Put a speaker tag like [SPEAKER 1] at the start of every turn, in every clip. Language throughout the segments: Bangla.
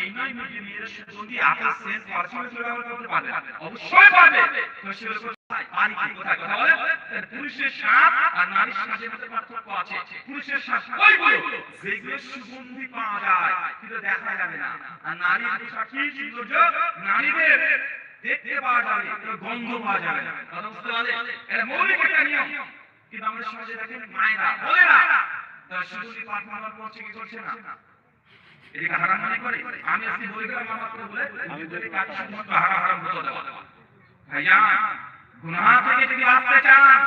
[SPEAKER 1] এই নয় মেয়েরা সুগন্ধি আকাশ সেন্স পারফিউম ব্যবহার করতে পারবে অবশ্যই পারবে। তো সে বলে কি কোথায়? কথা বলে? পুরুষের শ্বাস আর নারীর শ্বাসের মধ্যে পার্থক্য আছে। পুরুষের শ্বাস ওইগুলো যেগুলো সুগন্ধি পাওয়া যায় কিন্তু দেখা যাবে না। আর নারীর সাক্ষী সৌন্দর্য নারীদের দেখতে পাওয়া যাবে গন্ধ পাওয়া যাবে কথা বুঝতে পারলে? এটা মৌলিক একটা নিয়ম। কিন্তু আমরা সমাজে দেখেন মায়েরা বলে না সুগন্ধি পাঠ মানার করছে কি করছে না? হারাম মনে করে, আমি বলে আমি কাজ শুধুমাত্র হারাম বলে ভাইজান, গুনাহ থেকে যদি চান,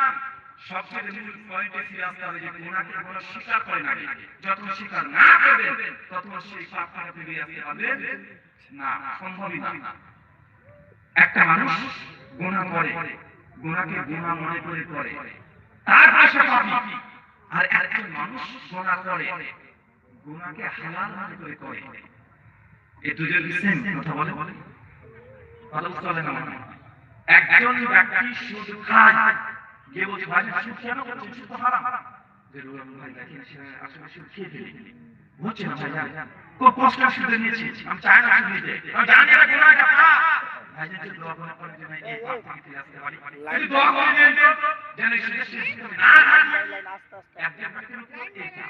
[SPEAKER 1] সবচেয়ে মূল পয়েন্টে ফিরে আসতে হবে যে কোনো স্বীকার করে না যত স্বীকার না তত সেই পাপ বেরিয়ে আসতে না, সম্ভবই না। একটা মানুষ গুনাহ করে, গুনাহকে গুনাহ মনে করে করে, তার পাশে পাপী। আর একজন মানুষ গুনাহ করে গুনাহকে হালাল মনে করে করে এই দুজন সেম কথা বলে কথা বুঝতে পারলেন আমার একজন ব্যক্তি সুদ খায় কে বলছে ভাই সুদ কেন করছেন সুদ তো হারাম যে রুয়াল ভাই দেখেন সে আসলে সুদ খেয়ে ফেলে হচ্ছে না ভাই জান কষ্ট সুদে নিয়েছি আমি চাই না সুদ নিতে আমি জানি এটা গুনাহ এটা পাপ ভাই যদি দোয়া করেন যে না এই পাপ থেকে আসতে পারি যদি দোয়া করে যেন এই শেষ না না না একজন ব্যক্তির উপর এইটা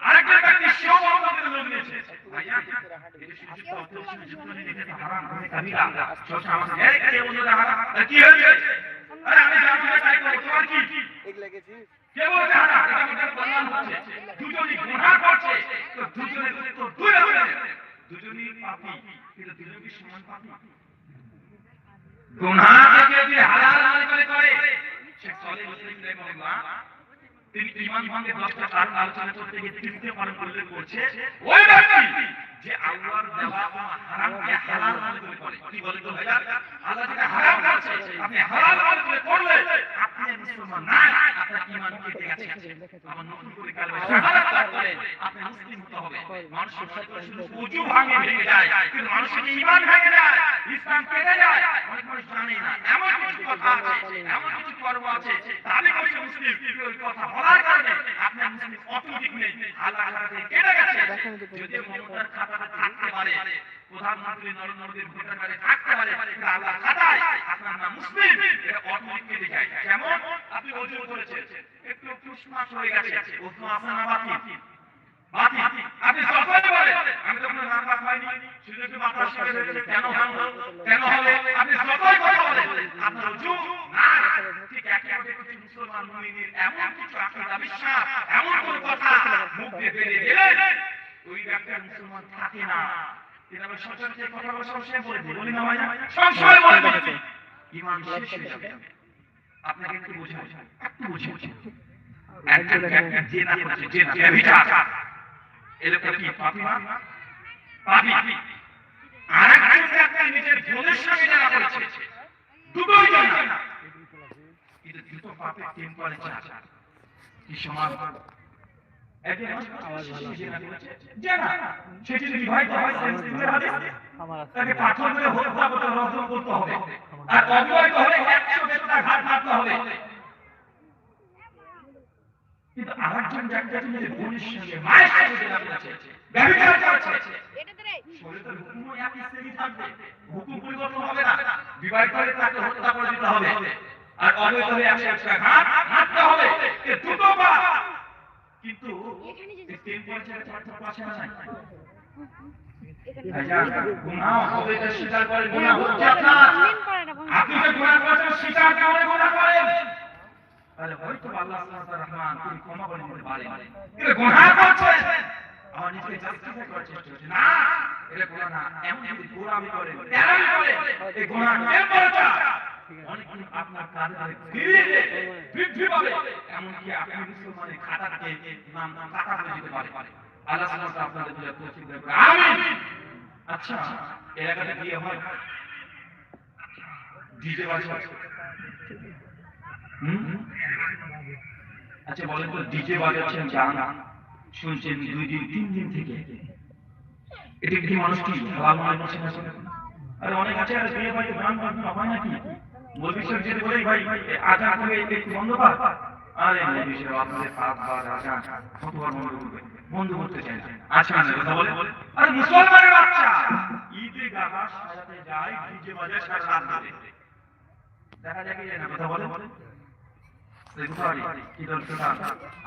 [SPEAKER 1] আরেকজন ব্যক্তি সেও মোহাম্মদের লোক নিয়েছে ভাইয়া এটা শুধু শুধু অপরিসীম যুক্ত নিয়ে নিতে হারাম হবে কাবিরা সবসময় আমাদের এই কে বন্ধুরা হারাম আরে কি হয়েছে আরে আমি জানি না তাই করে তোমার কি কে বলছে হারাম এটা আমাদের কল্যাণ হচ্ছে দুজনই দুজনই কিন্তু দুজনই কি সমান পাপী গুনাহ থেকে হালাল করে করে, সে চলে মুসলিম রাহিমাহুল্লাহ তিনি ইমান ভাঙে দশটা কারণ আলোচনা করতে গিয়ে তৃতীয় কারণ উল্লেখ করছে ওই ব্যক্তি যে আল্লাহর দেওয়া হারামকে হালাল মনে করে কি বলে তো ভাইয়া? আল্লাহ যেটা হারাম করেছে আপনি হালাল মনে করে করলে আপনি মুসলমান না আপনার ইমান কেটে গেছে। আমার নতুন করে কালমে শাহাদাত পাঠ করে আপনি মুসলিম হতে হবে মানুষের হয়তো শুধু ওযু ভাঙে ভেঙে যায় কিন্তু মানুষের ঈমান ভেঙে যায় ইসলাম কেটে যায় অনেক মানুষ জানে না। এমন কিছু কথা আছে এমন কিছু কর্ম আছে তাহলে বলছে মুসলিম ওই কথা বলার কারণে আপনার মুসলিম অটোমেটিক নেই। আল্লাহ আল্লাহ কেটে গেছে। যদি মমতার খাতাটা থাকতে পারে প্রধানমন্ত্রী নরেন্দ্র মোদীর ভোটার কার্ডে থাকতে পারে আল্লাহ খাতায় আপনার নাম মুসলিম এটা অটোমেটিক কেটে যায়। যেমন আপনি ওজু করেছেন একটু একটু মাস হয়ে গেছে ওজু আসে বাকি বাকি আপনি যখনই বলেন আমি তো কোনো নাম রাখবাইনি শুধু একটু বাতাস হয়ে গেছে কেন হলো কেন হলো আপনি যতই কথা বলেন আপনার ওজু না ঠিক একই রকম কিছু মুসলমান মুমিনের এমন কিছু আকীদা বিশ্বাস এমন কোন কথা মুখ দিয়ে বেরিয়ে গেলে ওই ব্যক্তির মুসলমান থাকে না। এটা আমি সচরাচর কথা বলে সবসময় বলে দিই বলি না ভাই সবসময় বলে বলেছি ইমান শেষ হয়ে যাবে। আপনাকে একটু বোঝাই একটু একজন একজন জেনা করছে জেনা ব্যভিচার এরকম কি পাপি না পাপি আর একজন ব্যক্তি নিজের বোনের সঙ্গে জেনা করেছে দুটোই জেনা। কিন্তু দুটো পাপের টেম্পারেচার কি সমান তাকে পাথর মেরে হত্যা করতে হবে আর অবিবাহিত হলে একশো ঘাট মারতে হবে। কিন্তু আরেকজন ব্যক্তি নিজের বোনের সঙ্গে মায়ের সঙ্গে জেনা করেছে ব্যভিচার করেছে শরীরের হুকুমও একই শ্রেণি থাকবে হুকুম পরিবর্তন হবে না বিবাহিত হলে তাকে হত্যা করে দিতে হবে আর অবৈধ হলে একশো একশো ঘাট মারতে হবে দুটো পাপ কিন্তু তিন পর্যায়ের পার্থক্য আছে না নাই? ভাইজান, গুনাহ স্বীকার করেন, করে গুনাহ করেন। তাহলে হয়তো আল্লাহ রহমান তিনি ক্ষমা করে দিতে পারেন। কিন্তু গুনাহ আমার নিজেকে justify করার চেষ্টা করছেন। না, এটা গুনাহ না। এমন যদি গোলামি করেন, তেরামি করেন, এই গুনাহ টেম্পারেচার অনেকদিন আপনার কাঁধে ধরে ফিরিয়ে বৃদ্ধি পাবে। এমনকি আপনি মুসলমানের খাতাকে ইমাম কাটা করে দিতে পারে। আল্লাহ সুবহানাহু আপনাদের বুঝে তৌফিক দান আমিন। আচ্ছা এলাকাতে বিয়ে হয় ডিজে বাজে হুম? আচ্ছা বলেন তো, ডিজে বাজাচ্ছেন গান, শুনছেন দুই দিন, তিন দিন থেকে। এটা কি মানুষ কি মনে করছে না আরে, অনেক আছে, আরে, বিয়ে বাড়িতে গান বাজনা হয় নাকি? মৌলবী সাহেব যেতে বলে, ভাই আজান করে একটু বন্ধ কর। আরে মৌলবী সাহেব আপনাদের পাঁচ বার আজান কতবার বন্ধ করবে? বন্ধ করতে না। আচ্ছা না কথা বলে। আরে, মুসলমানের বাচ্চা! ঈদে গাবা সাজাতে যায়, ডিজে বাজায় সারা রাত দেখা যায় কি না, কথা বলে। বুখারী কিতাব সুনান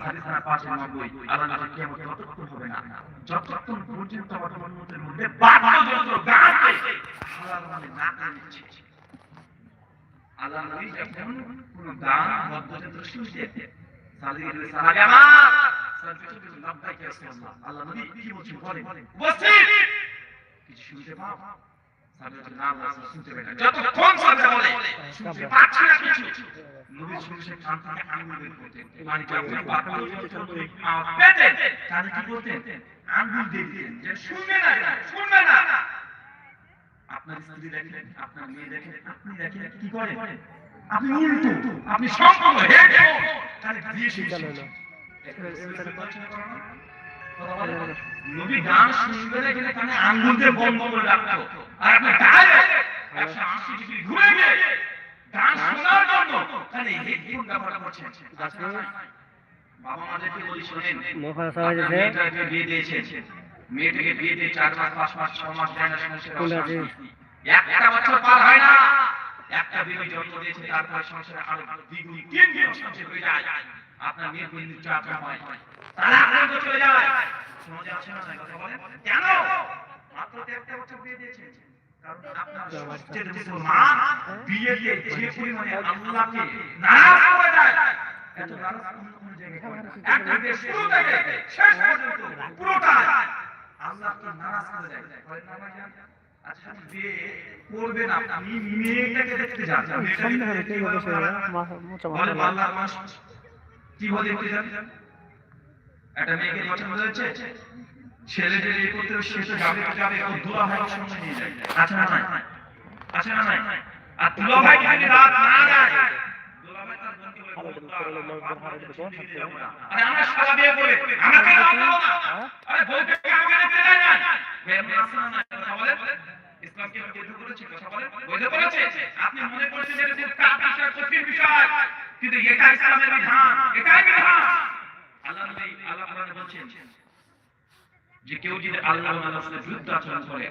[SPEAKER 1] হাদিস নাম্বার 590 আল্লাহ নবী কিয়ামত ততক্ষণ হবে না, যতক্ষণ পর্যন্ত আমার উম্মতের মধ্যে বাদ্যযন্ত্র গানতে হালাল মানে না কানছে আল্লাহ নবী যখন কোন গান বাদ্যযন্ত্র শুনতে সালাদি গেলে আমার সালাদি গেলে লাব্বাইক আল্লাহ নবী কি বলছেন? বলেন উপস্থিত কিছু শুনতে পাও? সালাদি গেলে না আল্লাহ শুনতে পাই না। যতক্ষণ সালাদি বলে শুনতে পাচ্ছি না। কিছু নবী শুনছে কান থেকে আঙ্গুল করতেন মানে কি আপনি বাবা পেতেন কানে কি করতেন আঙ্গুল দিয়ে যে শুনবে না শুনবে না। আপনার স্ত্রী দেখেন আপনার মেয়ে দেখেন আপনি দেখেন কি করেন আপনি উল্টো আপনি সম্পূর্ণ দিয়ে নবী গান শুনবে না গেলে কানে আঙ্গুল দিয়ে বন্ধ করে রাখতো আর আপনি ডাইরেক্ট একশো আশি ডিগ্রি ঘুরে গিয়ে গান শোনার জন্য কানে হেডফোন ব্যবহার করছেন। বাবা মাদেরকে বলি শোনেন মেয়েটাকে বিয়ে দিয়েছেন। মেয়েটাকে বিয়ে দিয়ে চার মাস পাঁচ মাস ছ মাস দেয় না সংসারে। একটা বছর পার হয় না। একটা বিবি জন্ম দিয়েছে তারপর সংসারে আরও দ্বিগুণ তিন গুণ সংসার হয়ে যায়। আপনার মেয়ে দিন চাপ হয়। তারা পর্যন্ত চলে যায়। সমাজে আছে না কথা বলেন কেন? মাত্র একটা বছর বিয়ে দিয়েছেন কারণ আপনার সবচেয়ে মুসলমান বিয়েতে যে পরিমাণে আল্লাহকে নারাজ করে দেয় এত নারাজ অন্য কোনো জায়গায় একটা বিয়ে শুরু থেকে শেষ পর্যন্ত পুরোটাই আল্লাহকে নারাজ করে দেয়। করে না ভাইজান? আচ্ছা বিয়ে করবেন আপনি মেয়েটাকে দেখতে যান। মেয়েটাকে দেখতে
[SPEAKER 2] ঠিক
[SPEAKER 1] ভালো
[SPEAKER 2] আছে
[SPEAKER 1] লাগে না?
[SPEAKER 2] মোচা
[SPEAKER 1] বলে
[SPEAKER 2] মাথা
[SPEAKER 1] আল্লাহর মাস কি বলে দেখতে যান? একটা মেয়েকে পছন্দ হয়েছে ছেলে যে বিয়ে করতে তো যাবে যাবে ও দুলা ভাই সঙ্গে নিয়ে যায় আছে না নাই আছে না নাই আর দুলা ভাই যদি রাত না যায় দুলা ভাই তার বোনকে বলে, "বৌমা, আমরা সারা বিয়ে করে আমরা কেন আনব না আরে বউকে কাউকে দেখতে যায় না বেরম আছে না বলে ইসলাম কি বৈধ করেছে কথা বলে বৈধ করেছে আপনি মনে করছেন কিন্তু এটা ইসলামের বিধান এটাই বিধান আল্লাহ আল্লাহ বলছেন যে কেউ যদি আল্লাহ বিরুদ্ধে আচরণ করে